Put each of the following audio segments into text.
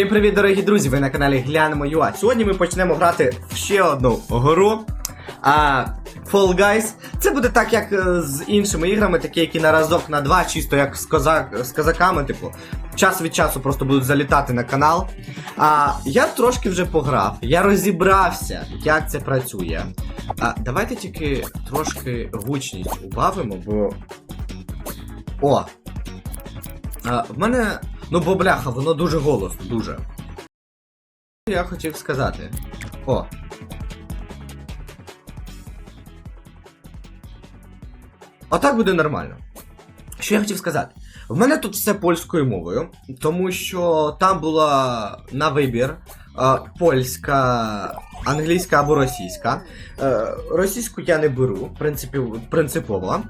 Всім привіт, дорогі друзі! Ви на каналі Глянемо UA. Сьогодні ми почнемо грати в ще одну гру. А, Fall Guys. Це буде так, як е, з іншими іграми, такі, які на разок на два, чисто як з, козак, з козаками, типу. Час від часу просто будуть залітати на канал. А я трошки вже пограв, я розібрався, як це працює. А давайте тільки трошки гучність убавимо, бо. О! А, в мене. Ну, бо бляха, воно дуже голосно, дуже. Я хотів сказати. О. Отак буде нормально. Що я хотів сказати? В мене тут все польською мовою, тому що там була на вибір е, польська, англійська або російська. Е, російську я не беру, принципі, принципово.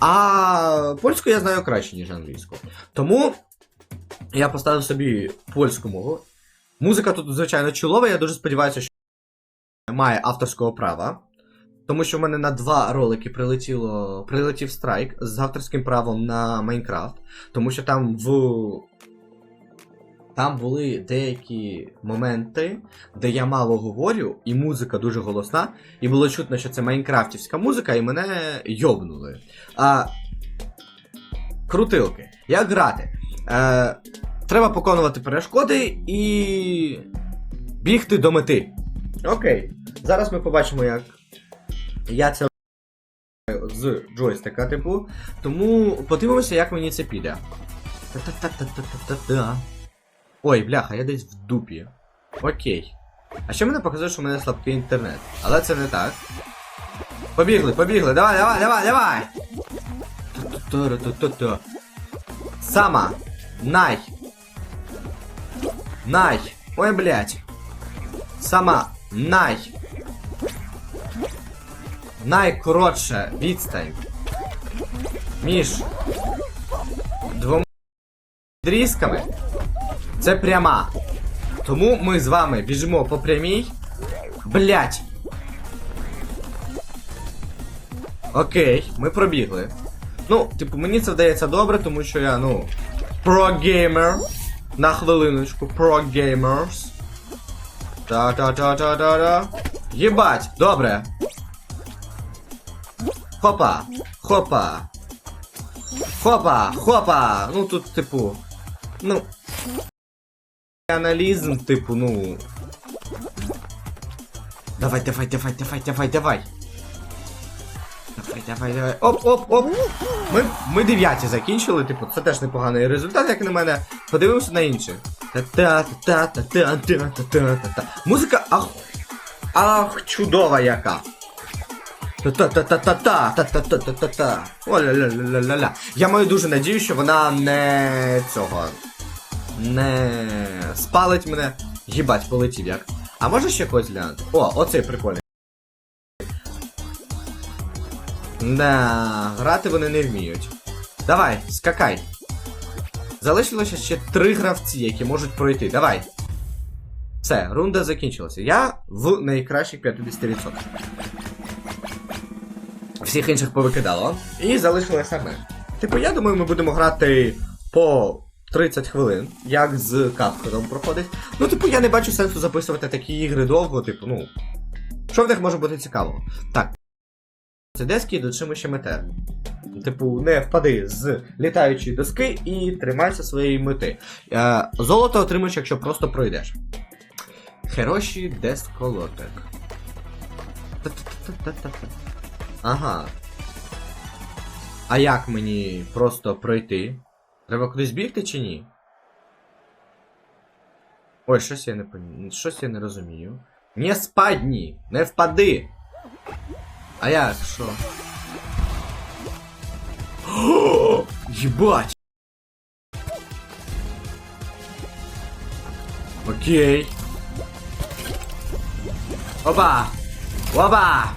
А польську я знаю краще, ніж англійську. Тому я поставив собі польську мову. Музика тут, звичайно, чолова, я дуже сподіваюся, що має авторського права. Тому що в мене на два ролики прилетіло, прилетів страйк з авторським правом на Майнкрафт. Тому що там в. Там були деякі моменти, де я мало говорю, і музика дуже голосна, і було чутно, що це майнкрафтівська музика, і мене йобнули. А. Крутилки. Як грати? Е, треба поконувати перешкоди і. бігти до мети. Окей. Зараз ми побачимо, як я це з джойстика, типу. Тому подивимося, як мені це піде. Та-та-та-та-та-та-та. Ой, бляха, я десь в дупі. Окей. А ще мене показує, що в мене слабкий інтернет. Але це не так. Побігли, побігли, давай, давай, давай, давай! Сама. Най. Най. Ой, блядь. Сама. Най. Найкоротша відстань між двома відрізками це пряма. Тому ми з вами біжимо по прямій. Блять. Окей, ми пробігли. Ну, типу, мені це вдається добре, тому що я, ну, прогеймер. На хвилиночку, прогеймерс. Та-та-та-та-та-та. Єбать, добре. Хопа, хопа. Хопа, хопа. Ну тут, типу. Ну. Аналізм, типу, ну. Давай, давай, давай, давай, давай, давай. Давай, давай, давай. Оп, оп, оп. Ми, ми дев'яті закінчили, типу, це теж непоганий результат, як на мене. Подивимося на інших. Та-та-та-та-та-та-та-та-та-та. Музика ах. Ах, чудова яка. Та-та-та-та-та-та-та-та-та-та. О-ля-ля-ля-ля-ля. Я маю дуже надію, що вона не цього. Не спалить мене. Їбать, полетів як. А може ще когось глянути? О, оцей прикольний. Да, грати вони не вміють. Давай, скакай. Залишилося ще три гравці, які можуть пройти. Давай. Все, рунда закінчилася. Я в найкращих 50%. Всіх інших повикидало. І залишилося ми. Типу, я думаю, ми будемо грати по 30 хвилин, як з капкодом проходить. Ну, типу, я не бачу сенсу записувати такі ігри довго, типу, ну. Що в них може бути цікавого? Так. Це дески до чим ще мете. Типу, не впади з літаючої доски і тримайся своєї мети. Е, золото отримаєш, якщо просто пройдеш. Хероші десколотек. Ага. А як мені просто пройти? Треба кудись бігти чи ні? Ой, щось я не пон... щось я не розумію. Не спадні! Не впади! А як, що? Єбать! Окей. Опа! Опа!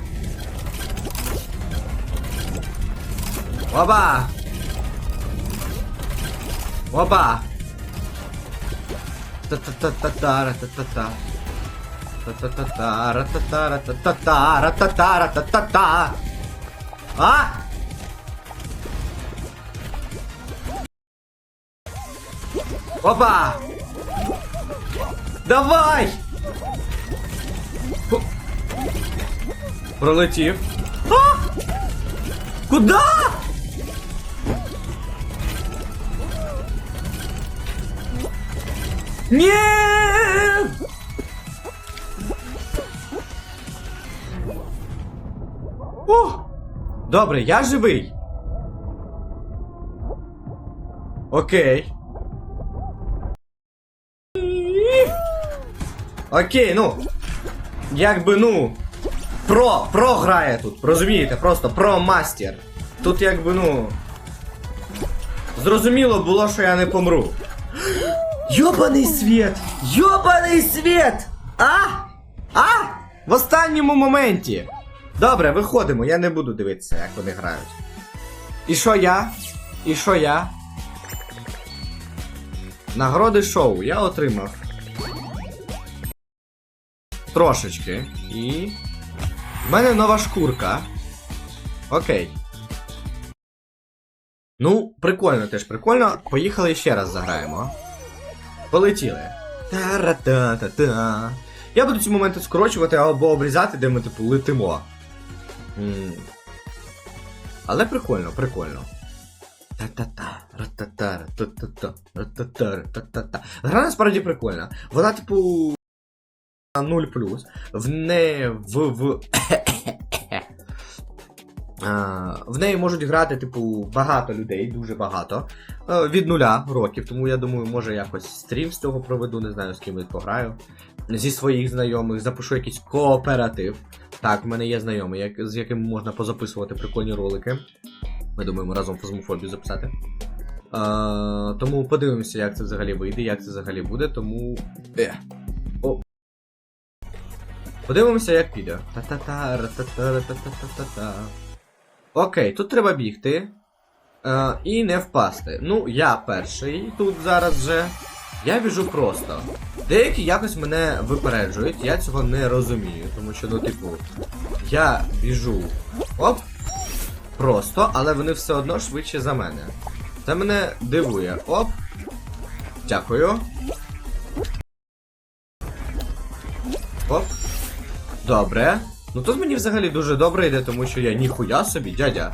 Опа! Опа! Та-та-та-та-та-ра-та-та-та. Та-та-та-та-ра-та-та-ра-та-та-ра-та-та-ра-та-та. А? Опа! Давай! Ху. Пролетів. А! Куда? Ні! О! Добре, я живий. Окей. Окей, ну. Якби ну. Про, про грає тут, розумієте, просто про мастер. Тут якби ну. Зрозуміло було, що я не помру. Йобаний світ! Йобаний світ! А? А? В останньому моменті. Добре, виходимо, я не буду дивитися, як вони грають. І що я? І що я? Нагороди шоу я отримав. Трошечки. І. В мене нова шкурка. Окей. Ну, прикольно теж прикольно. Поїхали ще раз заграємо. Полетіли. Та-ра-та-та-та. Я буду ці моменти скорочувати або обрізати, де ми, типу, летимо. Але прикольно, прикольно. Та-та-та. Гра насправді прикольна. Вона, типу. 0 В не в. в... В неї можуть грати, типу, багато людей, дуже багато. Е, Від нуля років, тому я думаю, може якось стрім з цього проведу, не знаю, з ким я пограю. Зі своїх знайомих, запишу якийсь кооператив. Так, в мене є знайомий, як, з яким можна позаписувати прикольні ролики. Ми думаємо разом фазмофобію записати. Е, тому подивимося, як це взагалі вийде, як це взагалі буде, тому. Е. О. Подивимося, як піде. Та-та-та, ра-та-та, ра-та-та-та-та-та. Окей, тут треба бігти. Е, і не впасти. Ну, я перший тут зараз вже. Я біжу просто. Деякі якось мене випереджують, я цього не розумію, тому що, ну, типу, я біжу. Оп. Просто, але вони все одно швидше за мене. Це мене дивує. Оп. Дякую. Оп. Добре. Ну тут мені взагалі дуже добре йде, тому що я ніхуя собі, дядя.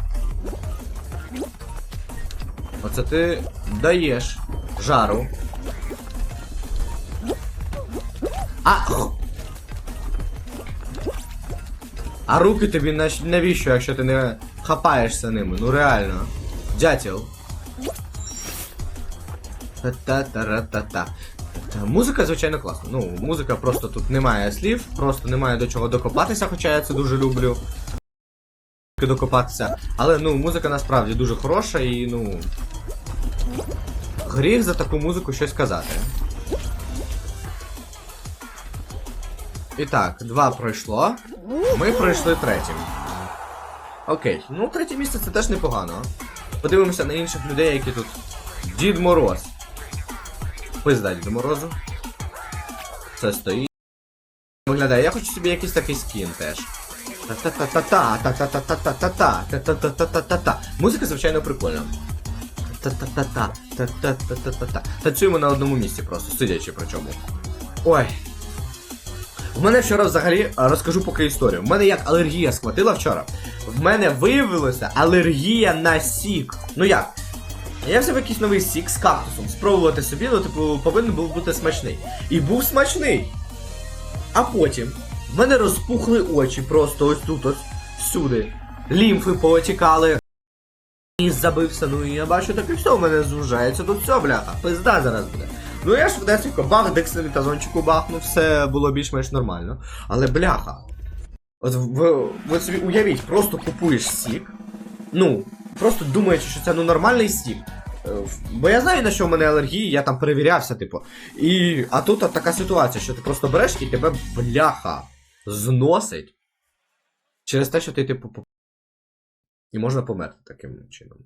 Оце ти даєш жару. А. А руки тобі навіщо, якщо ти не хапаєшся ними? Ну реально. Дятел. Та-та-та-ра-та-та. Та, Музика, звичайно, класна. Ну, музика просто тут немає слів, просто немає до чого докопатися, хоча я це дуже люблю. Докопатися. Але ну, музика насправді дуже хороша і ну. Гріх за таку музику щось казати. І так, два пройшло. Ми пройшли третім. Окей, ну третє місце це теж непогано. Подивимося на інших людей, які тут. Дід Мороз. Пизда Діду Морозу. Це стоїть. Виглядає, я хочу собі якийсь такий скін теж. Та-та-та-та-та, та-та-та-та-та-та, та-та-та-та-та-та. Музика, звичайно, прикольна. Та-та-та-та, та-та-та-та-та. Танцюємо на одному місці просто, сидячи при чому. Ой. В мене вчора взагалі розкажу поки історію. В мене як алергія схватила вчора. В мене виявилося алергія на сік. Ну як? Я взяв якийсь новий сік з кактусом. Спробувати собі, ну, типу, повинен був бути смачний. І був смачний. А потім в мене розпухли очі просто ось тут, ось всюди. Лімфи повитікали. І забився, ну і я бачу, так і все в мене зужається, тут все, бляха, пизда зараз буде. Ну я швидесенько бах, дексамітазончику бахнув, все було більш-менш нормально. Але бляха. От ви, ви собі уявіть, просто купуєш сік. Ну, просто думаючи, що це ну нормальний сік. Е, Бо я знаю, на що в мене алергії, я там перевірявся, типу. І. А тут от така ситуація, що ти просто береш і тебе бляха зносить. Через те, що ти, типу, і можна померти таким чином.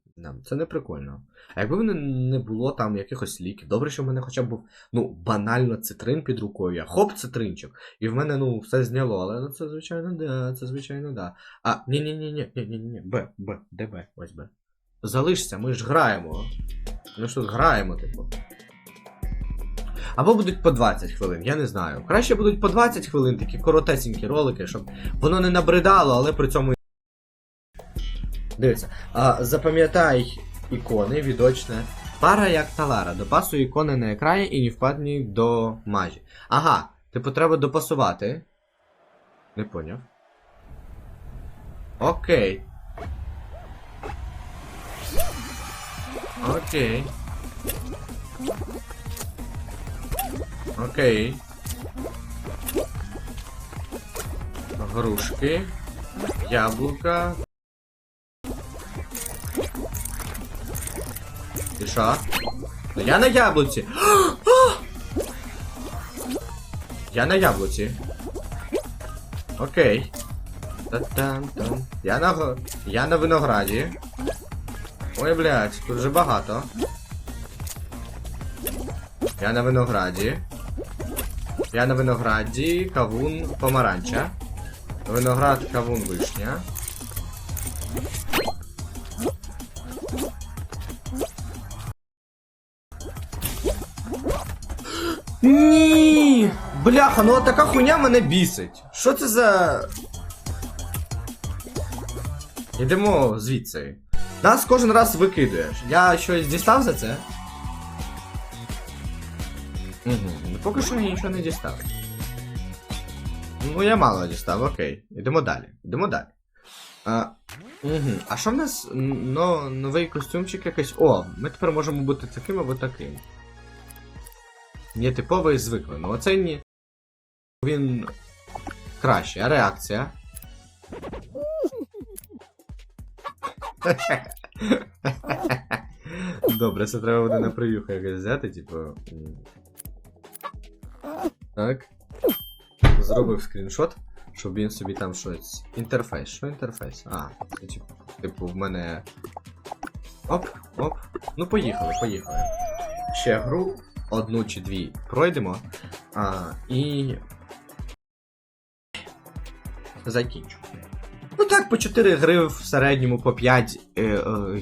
Це не прикольно. А якби мене не було там якихось ліків, добре, що в мене хоча б був, ну, банально цитрин під рукою, я хоп, цитринчик. І в мене, ну, все зняло, але ну це звичайно, да, це звичайно, да. А, ні-ні-ні, Б, Б, де Б, ось Б. Залишся, ми ж граємо. Ж тут граємо, типу. Або будуть по 20 хвилин, я не знаю. Краще будуть по 20 хвилин, такі коротесенькі ролики, щоб воно не набридало, але при цьому. Дивіться, а, запам'ятай ікони відочне. Пара як талара. Допасуй ікони на екрані і не впадні до межі. Ага, типу треба допасувати. Не поняв. Окей. Окей. Окей. Грушки. Яблука. Ну я на яблуці. Я на яблуці. Окей. Та-там-там. Я на Я на винограді. Ой, блядь, тут вже багато. Я на винограді. Я на винограді, кавун, помаранча. Виноград, кавун, вишня. Ні! Бляха, ну така хуйня мене бісить. Що це за. Йдемо звідси. Нас кожен раз викидуєш. Я щось дістав за це? Угу. Ну поки що я нічого не дістав. Ну, я мало дістав, окей. Йдемо далі. Йдемо далі. А, угу. а що в нас н- но, новий костюмчик якийсь. О, ми тепер можемо бути таким або таким. Нетиповий звиклий. Ну оцей ні. Він краще, реакція. Добре, це треба буде на прев'юху якось взяти, типу. Так. Зробив скріншот, щоб він собі там щось. Інтерфейс. Що інтерфейс? А, типу, в мене. Оп, оп. Ну поїхали, поїхали. Ще гру, одну чи дві пройдемо. А, і. Закінчу. Ну так, по 4 гри в середньому, по 5 е, е,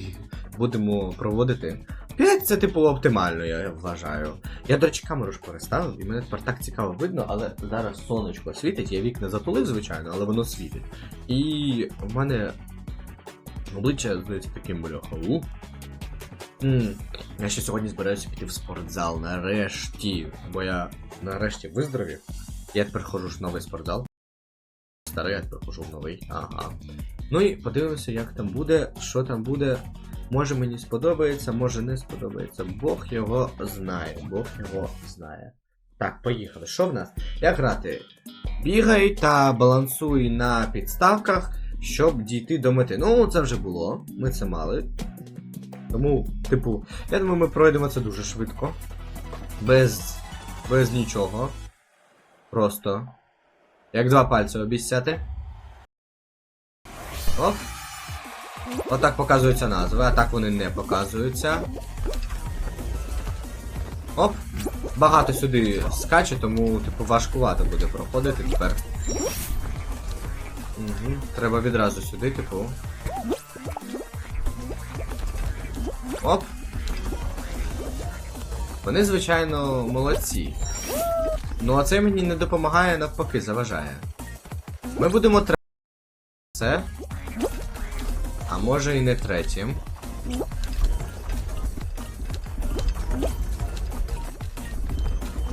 будемо проводити. 5 це типу оптимально, я вважаю. Я, до речі, камеру ж переставив, і мене тепер так цікаво видно, але зараз сонечко світить, я вікна затулив, звичайно, але воно світить. І в мене обличчя здається таким бляха. М, Я ще сьогодні збираюся піти в спортзал нарешті. Бо я нарешті виздоровів. Я тепер ходжу в новий спортзал. Старий, я тепер ходжу в новий. Ага. Ну і подивимося, як там буде, що там буде. Може мені сподобається, може не сподобається. Бог його знає. Бог його знає. Так, поїхали. Що в нас? Як грати? Бігай та балансуй на підставках, щоб дійти до мети. Ну, це вже було. Ми це мали. Тому, типу, я думаю, ми пройдемо це дуже швидко. Без. без нічого. Просто. Як два пальці обіцяти. Оп. Отак показуються назви, а так вони не показуються. Оп. Багато сюди скаче, тому, типу, важкувато буде проходити тепер. Угу. Треба відразу сюди, типу. Оп. Вони, звичайно, молодці. Ну а це мені не допомагає, навпаки, заважає. Ми будемо третім. Це. А може і не третім.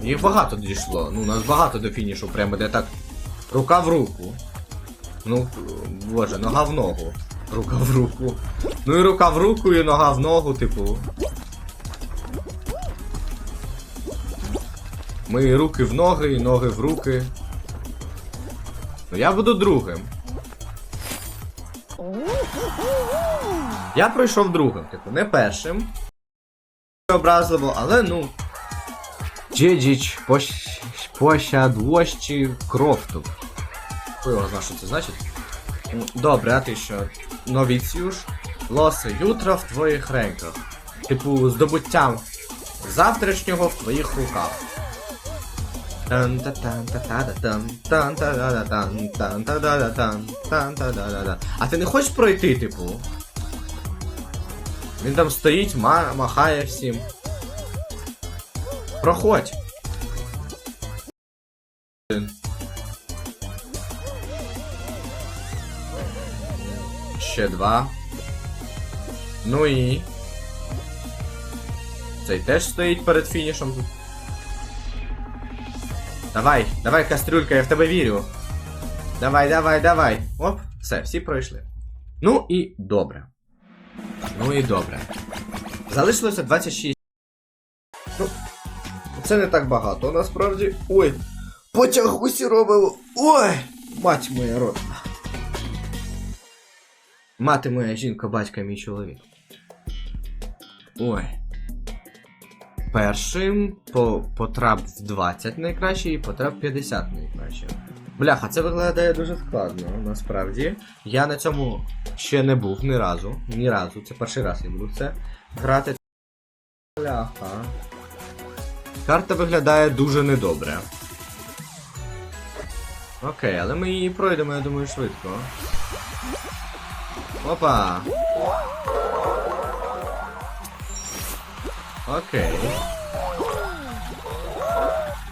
Їх багато дійшло. Ну, нас багато до фінішу, прямо де так. Рука в руку. Ну, боже, нога в ногу. Рука в руку. Ну і рука в руку, і нога в ногу, типу. Ми і руки в ноги, і ноги в руки. Ну я буду другим. Я пройшов другим, типу, не першим. Образливо, але ну. Джеджіч пощ... пощадвощі крофту. Хто його знає, що це значить? Добре, а ти що? Новіціюш? Лосе ютра в твоїх ренках. Типу, здобуттям завтрашнього в твоїх руках. А ти не хочеш пройти, типу? Він там стоїть, ма- махає всім. Проходь. Ще два. Ну і. Цей теж стоїть перед фінішем. Давай, давай, кастрюлька, я в тебе вірю. Давай, давай, давай. Оп, все, всі пройшли. Ну і добре. Ну і добре. Залишилося 26. Ну, це не так багато, насправді. Ой, потяг усі робив. Ой! Мать моя рот. Мати моя жінка, батька мій чоловік. Ой. Першим по, потрап в 20 найкраще і потрап 50 найкраще. Бляха, це виглядає дуже складно, насправді. Я на цьому ще не був ні разу. Ні разу. Це перший раз я буду це грати. Бляха. Карта виглядає дуже недобре. Окей, але ми її пройдемо, я думаю, швидко. Опа! Окей.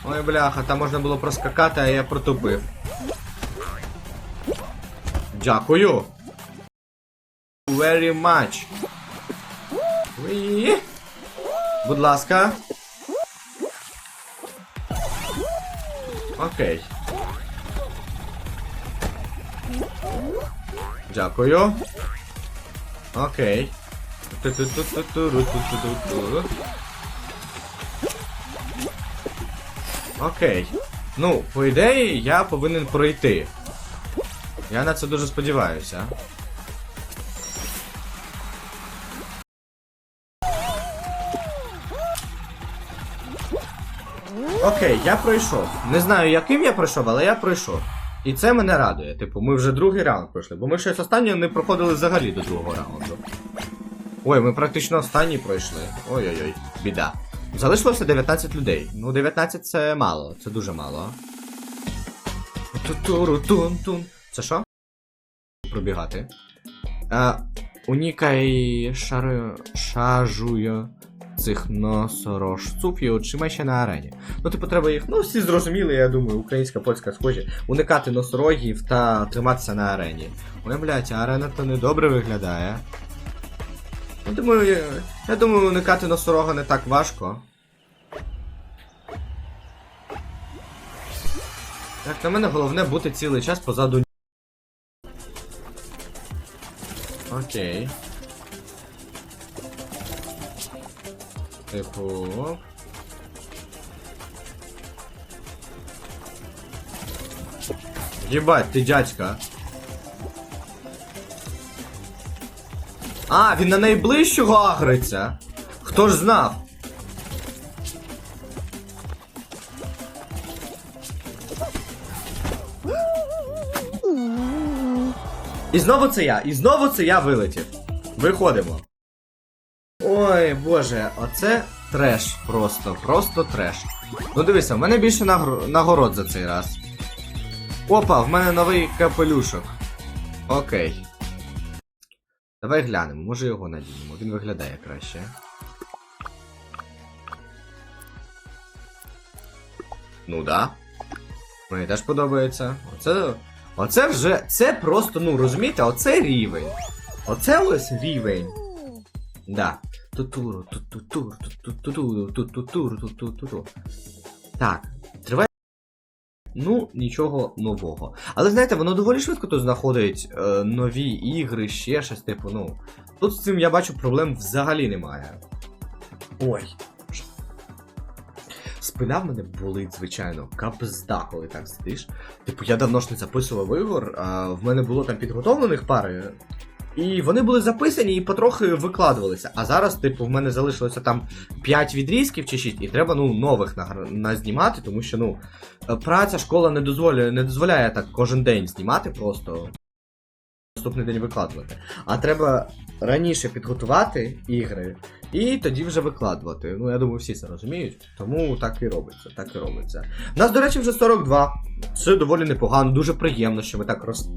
Ой, бляха, там можна було проскакати, а я протупив. Дякую. Very much. Уї. Будь ласка. Окей. Дякую. Окей. Окей. Ну, по ідеї, я повинен пройти. Я на це дуже сподіваюся. Окей, я пройшов. Не знаю, яким я пройшов, але я пройшов. І це мене радує. Типу, ми вже другий раунд пройшли, бо ми щось останнього не проходили взагалі до другого раунду. Ой, ми практично останній пройшли. Ой-ой-ой, біда. Залишилося 19 людей. Ну, 19 це мало, це дуже мало. Ту-туру-тун-тун. Це що? Пробігати. Унікай шару... шажує цих носорожців і очима ще на арені. Ну, типу, треба їх, ну, всі зрозуміли, я думаю, українська, польська схожі, уникати носорогів та триматися на арені. Ой, блядь, арена то недобре виглядає. Я думаю, я, я думаю, уникати носорога не так важко. Як на мене, головне бути цілий час позаду. Окей. Типу. Єбать, ти дядька. А, він на найближчого агриться. Хто ж знав? І знову це я, і знову це я вилетів. Виходимо. Боже, оце треш просто, просто треш. Ну дивися, в мене більше нагр... нагород за цей раз. Опа, в мене новий капелюшок. Окей. Давай глянемо, може його надінемо, він виглядає краще. Ну да. Мені теж подобається. Оце. Оце вже. Це просто, ну розумієте, оце рівень. Оце ось рівень. Да. Тутуру. Так, триває. Ну, нічого нового. Але знаєте, воно доволі швидко тут знаходить е, нові ігри, ще щось, типу, ну. Тут з цим я бачу проблем взагалі немає. Ой. Спина в мене болить, звичайно, капзда, коли так сидиш. Типу, я давно ж не записував ігор, а в мене було там підготовлених пари. І вони були записані і потрохи викладувалися. А зараз, типу, в мене залишилося там 5 відрізків чи 6, і треба ну, нових назнімати, тому що ну, е, праця, школа не дозволяє, не дозволяє так кожен день знімати просто. Наступний день викладувати. А треба раніше підготувати ігри і тоді вже викладувати. Ну, я думаю, всі це розуміють. Тому так і робиться, так і робиться. Нас, до речі, вже 42. Це доволі непогано, дуже приємно, що ми так роз...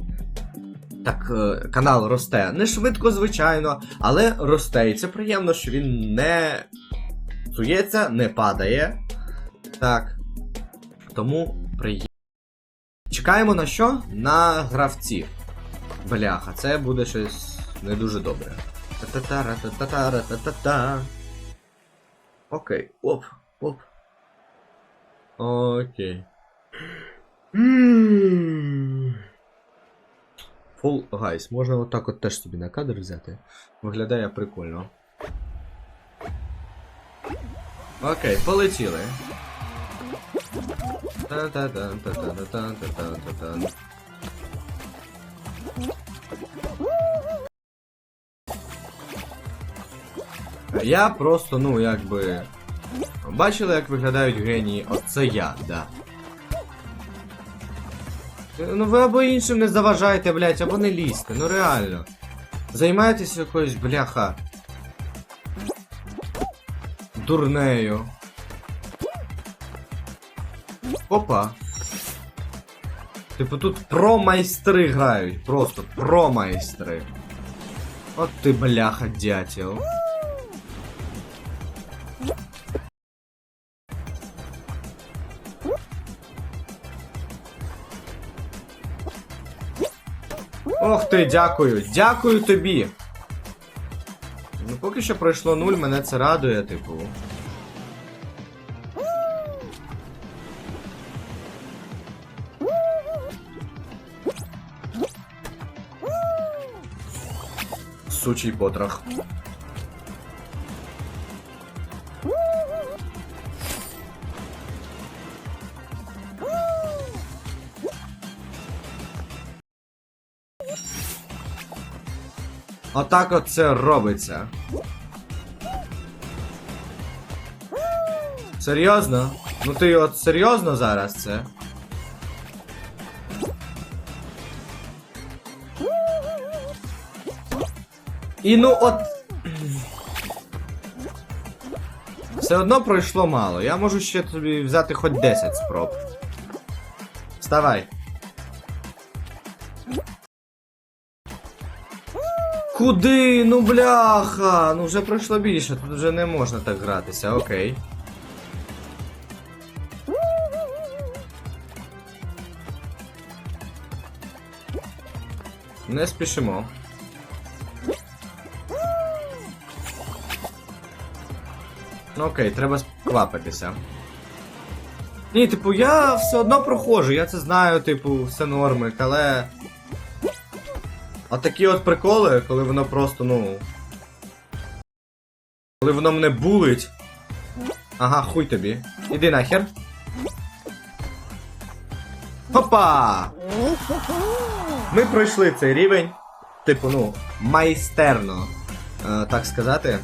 Так, е, канал росте. Не швидко, звичайно, але росте. І це приємно, що він не псується, не падає. Так. Тому приємно. Чекаємо на що? На гравців. Бляха, це буде щось не дуже добре. Та-та-та-ра-та-та-та-ра-та-та-та. Окей, оп, оп. Окей. Full Guys, можна отак от теж собі на кадр взяти. Виглядає прикольно. Окей, полетіли. Та-та-та-та-та-та-та-та-та. Я просто, ну, якби. Бачили, як виглядають генії? Оце я, да. Ну ви або іншим не заважайте, блять, або не лізьте, ну реально. Займайтеся якоюсь, бляха. Дурнею. Опа. Типу тут про-майстри грають, просто про-майстри. От ти, бляха, дятел. Ти, дякую, дякую тобі. Ну, поки що пройшло нуль, мене це радує, типу. Сучий потрох. Отак от це робиться. Серйозно? Ну ти от серйозно зараз це? І ну от. Все одно пройшло мало. Я можу ще тобі взяти хоч 10 спроб. Вставай. Куди? Ну бляха! Ну вже пройшло більше, тут вже не можна так гратися, окей. Не спішимо. Ну окей, треба сквапитися. Ні, типу, я все одно проходжу, я це знаю, типу, все норми, але. А такі от приколи, коли воно просто, ну. Коли воно мене булить. Ага, хуй тобі. Іди нахер. Хопа! Ми пройшли цей рівень. Типу, ну, майстерно, е, так сказати.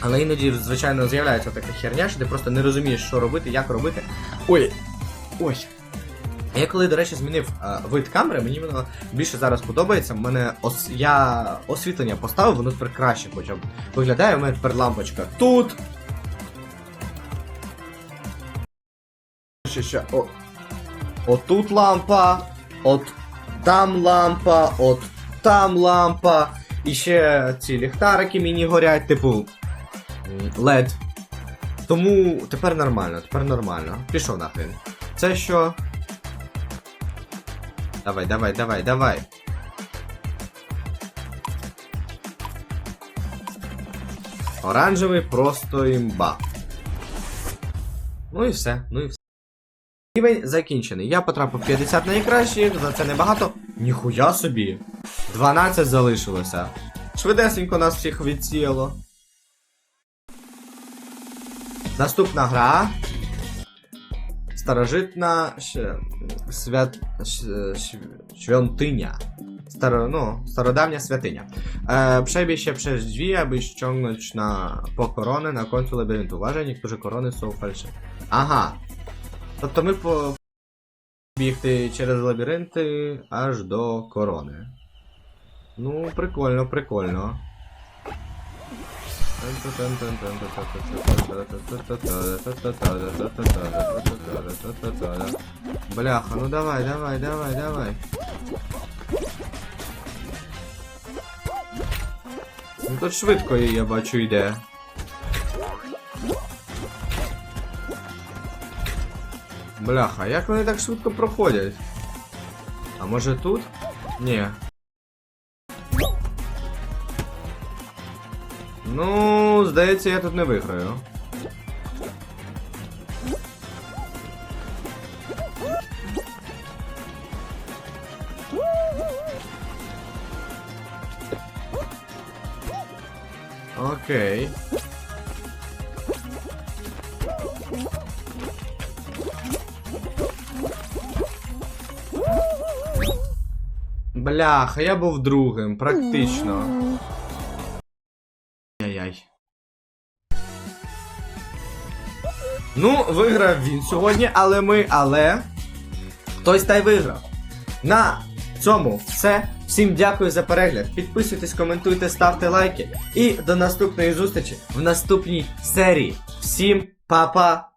Але іноді, звичайно, з'являється така херня, що ти просто не розумієш, що робити, як робити. Ой! Ой! Я коли, до речі, змінив а, вид камери, мені воно більше зараз подобається. Мене ос... я освітлення поставив, воно тепер краще хоча б виглядає, у мене тепер лампочка тут. Ще ще. О... Отут лампа, от там лампа, от там лампа. І ще ці ліхтарики мені горять, типу. LED. Тому тепер нормально, тепер нормально. Пішов нахрен. Це що? Давай, давай, давай, давай. Оранжевий просто імба. Ну і все, ну і все. Рівень закінчений. Я потрапив 50 найкращих, за це небагато. Ніхуя собі. 12 залишилося. Швидесенько нас всіх відсіяло. Наступна гра. Старожитна свят, świątynia. Staro, no, starodawnia świątynia. E, przejmie się przez drzwi, aby ściągnąć na, po koronę na końcu labiryntu. Uważaj, niektóre korony są fałszywe. Aha. Тобто ми по бігти через лабіринти аж до корони. Ну, прикольно, прикольно. Бляха, ну давай, давай, давай, давай. Ну тут швидко я бачу йде. Бляха, як вони так швидко проходять? А може тут? Ні. Ну, здається, я тут не виграю. Окей. Бляха, я був другим, практично. Ну, виграв він сьогодні, але ми, але. Хтось та й виграв. На цьому все. Всім дякую за перегляд. Підписуйтесь, коментуйте, ставте лайки. І до наступної зустрічі в наступній серії. Всім па-па!